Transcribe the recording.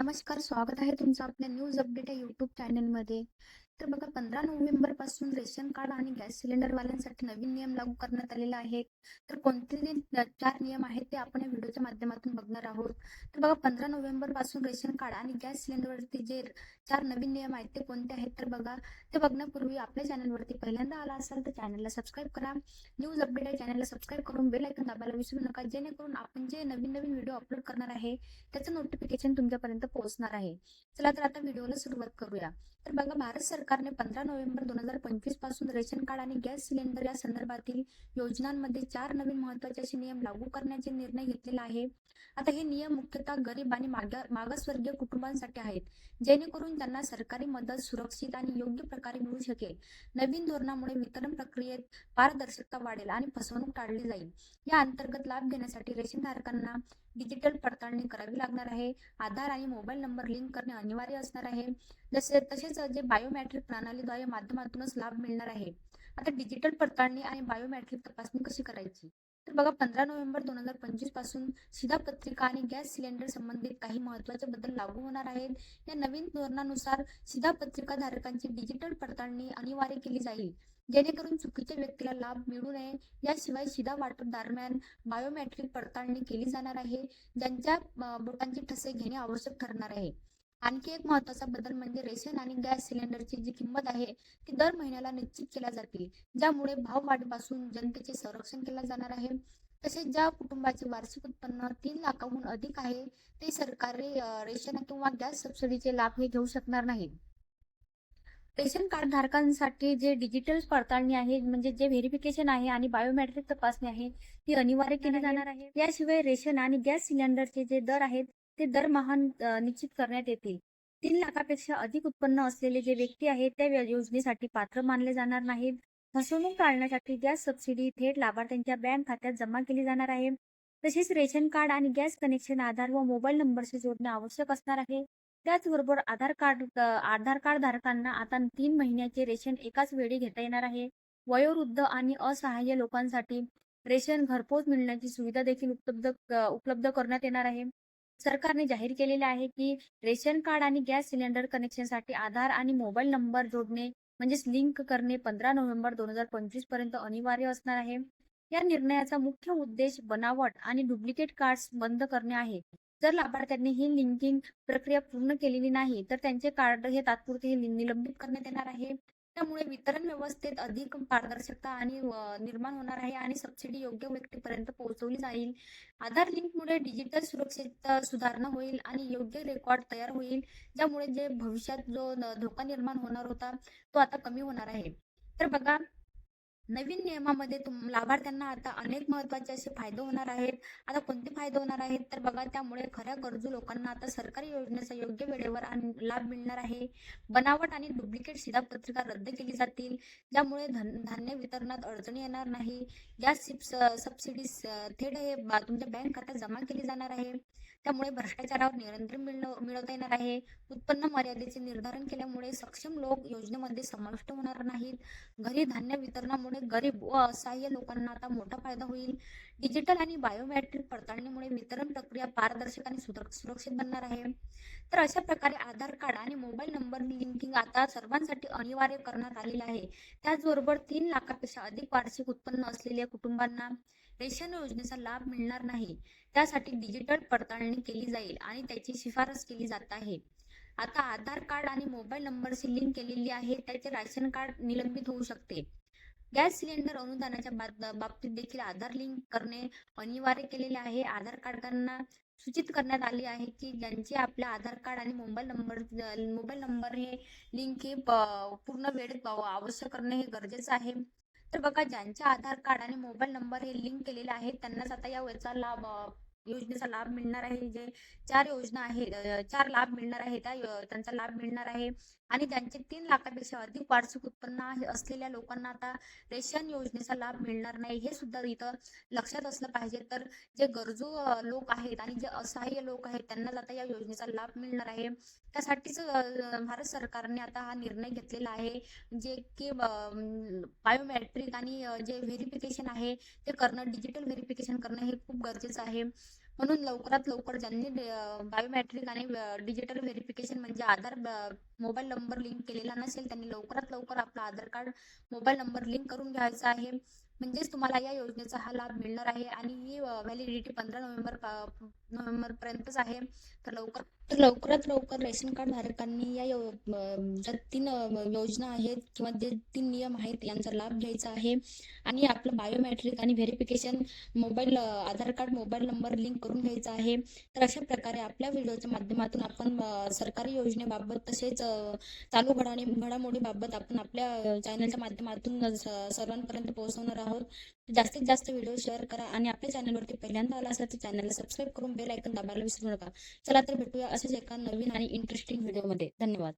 नमस्कार, स्वागत आहे तुमचं आपल्या न्यूज अपडेट या युट्यूब चॅनलमध्ये. तर बघा पंधरा नोव्हेंबरपासून रेशन कार्ड आणि गॅस सिलेंडर वाल्यांसाठी नवीन नियम लागू करण्यात आलेले आहेत. तर कोणते चार नियम आहेत ते आपण या व्हिडिओच्या माध्यमातून बघणार आहोत. तर बघा पंधरा नोव्हेंबरपासून रेशन कार्ड आणि गॅस सिलेंडरवरती जे चार नवीन नियम आहेत ते कोणते आहेत तर बघा ते बघण्यापूर्वी आपल्या चॅनलवरती पहिल्यांदा आला असाल तर चॅनलला सबस्क्राईब करा. न्यूज अपडेट आहे चॅनलला सबस्क्राईब करून बेल ऐकून दाबायला विसरू नका जेणेकरून आपण जे नवीन नवीन व्हिडिओ अपलोड करणार आहे त्याचं नोटिफिकेशन तुमच्यापर्यंत पोहोचणार आहे. चला तर आता व्हिडिओला सुरुवात करूया. तर बघा भारत सरकार सरकारने 15 नोव्हेंबर 2025 पासून रेशन कार्ड आणि गॅस सिलेंडर या संदर्भातील योजनांमध्ये चार नवीन महत्त्वाचे असे नियम लागू करण्याचे निर्णय घेतलेला आहे. आता हे नियम मुख्यतः गरीब आणि मागासवर्गीय कुटुंबांसाठी आहेत, जेणेकरून त्यांना सरकारी मदत सुरक्षित आणि योग्य प्रकारे मिळू शकेल. नवीन धोरणामुळे वितरण प्रक्रियेत पारदर्शकता वाढेल आणि फसवणूक टाळली जाईल. या अंतर्गत लाभ घेण्यासाठी रेशनधारकांना डिजिटल पडताळणी करावी लागणार आहे. आधार आणि मोबाईल नंबर लिंक करणे अनिवार्य असणार आहे. जसे तसेच जे बायोमॅट्रिक प्रणालीद्वारे माध्यमातूनच लाभ मिळणार आहे. आता डिजिटल पडताळणी आणि बायोमॅट्रिक तपासणी कशी करायची? तर बघा 15 नोव्हेंबर 2025 पासून शिधापत्रिका आणि गॅस सिलेंडर संबंधित काही महत्त्वाचे बदल लागू होणार आहेत. या नवीन धोरणानुसार शिधापत्रिका धारकांची डिजिटल पडताळणी अनिवार्य केली जाईल, जेणेकरून चुकीच्या व्यक्तीला लाभ मिळू नये. याशिवाय शिधा वाटप दरम्यान बायोमेट्रिक पडताळणी केली जाणार आहे, ज्यांच्या बोटांचे ठसे घेणे आवश्यक ठरणार आहे. आणखी एक महत्त्वाचा बदल म्हणजे रेशन आणि गॅस सिलेंडरची जी किंमत आहे ती दर महिन्याला निश्चित केल्या जातील, ज्यामुळे भाववाढीपासून जनतेचे संरक्षण केले जाणार आहे. तसेच ज्या कुटुंबाचे वार्षिक उत्पन्न तीन लाखांहून अधिक आहे ते सरकारी रेशन किंवा गॅस सबसिडीचे लाभ हे घेऊ शकणार नाही रेशन कार्ड धारकांसाठी जे डिजिटल पडताळणी आहे म्हणजे जे व्हेरिफिकेशन आहे आणि बायोमेट्रिक तपासणी आहे ती अनिवार्य केली जाणार आहे. याशिवाय रेशन आणि गॅस सिलेंडरचे जे दर आहेत ते दरमहा निश्चित करण्यात येतील. तीन लाखापेक्षा अधिक उत्पन्न असलेले जे व्यक्ती आहेत त्या योजनेसाठी पात्र मानले जाणार नाहीत. फसवणूक टाळण्यासाठी गॅस सबसिडी थेट लाभार्थ्यांच्या बँक खात्यात जमा केली जाणार आहे. तसेच रेशन कार्ड आणि गॅस कनेक्शन आधार व मोबाईल नंबरशी जोडणे आवश्यक असणार आहे. त्याचबरोबर आधार कार्ड आधार कार्ड धारकांना आता तीन महिन्याचे रेशन एकाच वेळी घेता येणार आहे. वयोवृद्ध आणि असहाय्य लोकांसाठी रेशन घरपोच मिळण्याची सुविधा देखील उपलब्ध उपलब्ध करण्यात येणार आहे. सरकारने जाहीर केलेले आहे की रेशन कार्ड आणि गॅस सिलेंडर कनेक्शनसाठी आधार आणि मोबाईल नंबर जोडणे म्हणजेच लिंक करणे 15 नोव्हेंबर 2025 पर्यंत अनिवार्य असणार आहे. या निर्णयाचा मुख्य उद्देश बनावट आणि डुप्लिकेट कार्ड्स बंद करणे आहे. जर लाभार्थ्यांनी ही लिंकिंग प्रक्रिया पूर्ण केलेली नाही तर त्यांचे कार्ड हे तात्पुरते निलंबित करण्यात येणार आहे. त्यामुळे वितरण व्यवस्थेत अधिक पारदर्शकता आणि निर्माण होणार आहे आणि सबसिडी योग्य व्यक्तीपर्यंत पोहोचवली जाईल. आधार लिंकमुळे डिजिटल सुरक्षित सुधारणा होईल आणि योग्य रेकॉर्ड तयार होईल, ज्यामुळे जे भविष्यात जो धोका निर्माण होणार होता तो आता कमी होणार आहे. तर बघा नवीन नियमामध्ये लाभार्थ्यांना आता अनेक महत्त्वाचे असे फायदे होणार आहेत. आता कोणते फायदे होणार आहेत तर बघा त्यामुळे खऱ्या गरजू लोकांना आता सरकारी योजनेचा योग्य वेळेवर लाभ मिळणार आहे. बनावट आणि डुप्लिकेट शिधापत्रिका रद्द केली जातील, ज्यामुळे धान्य वितरणात अडचणी येणार नाही. गॅस सबसिडी थेट हे तुमच्या बँक खात्यात जमा केली जाणार आहे. त्यामुळे भ्रष्टाचारावर नियंत्रण मिळवता येणार आहे. उत्पन्न मर्यादेचे निर्धारण केल्यामुळे सक्षम लोक योजनेमध्ये समाविष्ट होणार नाहीत. घरी धान्य वितरणामुळे गरीब व असहाय्य लोकांना आता मोठा फायदा होईल. डिजिटल आणि बायोमॅट्रिक पडताळणीमुळे वितरण प्रक्रिया पारदर्शक आणि सुरक्षित बनणार आहे. तर अशा प्रकारे आधार कार्ड आणि मोबाईल नंबर लिंकिंग आता सर्वांसाठी अनिवार्य करण्यात आलेले आहे. त्याचबरोबर तीन लाखापेक्षा अधिक वार्षिक उत्पन्न असलेल्या कुटुंबांना रेशन योजनेचा लाभ मिळणार नाही. त्यासाठी डिजिटल पडताळणी केली जाईल आणि त्याची शिफारस केली जात आहे. आता आधार कार्ड आणि मोबाईल नंबरशी लिंक केलेली आहे त्याचे राशन कार्ड निलंबित होऊ शकते. गॅस सिलेंडर अनुदानाच्या बाबतीत देखील आधार लिंक करणे अनिवार्य केलेले आहे. आधार कार्डकांना सूचित करण्यात आले आहे की ज्यांचे आपल्या आधार कार्ड आणि मोबाईल नंबर मोबाईल नंबर हे लिंक हे पूर्ण वेळेत आवश्यक करणे हे गरजेचं आहे. तर बघा ज्यांचे आधार कार्ड आणि मोबाईल नंबर हे लिंक केलेले आहेत त्यांनाच आता या याचा लाभ योजनेचा लाभ मिळणार आहे. जे चार योजना आहेत चार लाभ मिळणार आहे त्या त्यांचा लाभ मिळणार आहे. आणि ज्यांचे तीन लाखापेक्षा अधिक वार्षिक उत्पन्न असलेल्या लोकांना आता रेशन योजनेचा लाभ मिळणार नाही हे सुद्धा इथं लक्षात असलं पाहिजे. तर जे गरजू लोक आहेत आणि जे असहाय्य लोक आहेत त्यांना आता या योजनेचा लाभ मिळणार आहे. त्यासाठीच भारत सरकारने आता हा निर्णय घेतलेला आहे. जे की बायोमॅट्रिक आणि जे व्हेरिफिकेशन आहे ते करणं डिजिटल व्हेरिफिकेशन करणं हे खूप गरजेचं आहे. म्हणून लवकरात लवकर ज्यांनी बायोमॅट्रिक आणि डिजिटल व्हेरिफिकेशन म्हणजे आधार मोबाईल नंबर लिंक केलेला नसेल त्यांनी लवकरात लवकर आपला Aadhaar card mobile number link करून घ्यायचा आहे. म्हणजेच तुम्हाला या योजनेचा हा लाभ मिळणार आहे. आणि ही व्हॅलिडिटी पंधरा नोव्हेंबर नोव्हेंबर पर्यंतच आहे. तर लवकर तर लवकरात लवकर रेशन कार्ड धारकांनी या ज्या तीन योजना आहेत किंवा जे तीन नियम आहेत यांचा लाभ घ्यायचा आहे. आणि आपलं बायोमॅट्रिक आणि verification mobile Aadhaar card mobile number link करून घ्यायचा आहे. तर अशा प्रकारे आपल्या व्हिडिओच्या माध्यमातून आपण सरकारी योजनेबाबत तसेच चालू घडाणी घडामोडीबाबत आपण आपल्या चॅनलच्या माध्यमातून सर्वांपर्यंत पोहोचवणार आहोत. जास्तीत जास्त व्हिडिओ शेअर करा आणि आपल्या चॅनलवरती पहिल्यांदा आला असेल तर चॅनलला सबस्क्राईब करून बेल ऐकून दाबायला विसरू नका. चला तर भेटूया असेच एका नवीन आणि इंटरेस्टिंग व्हिडिओमध्ये धन्यवाद.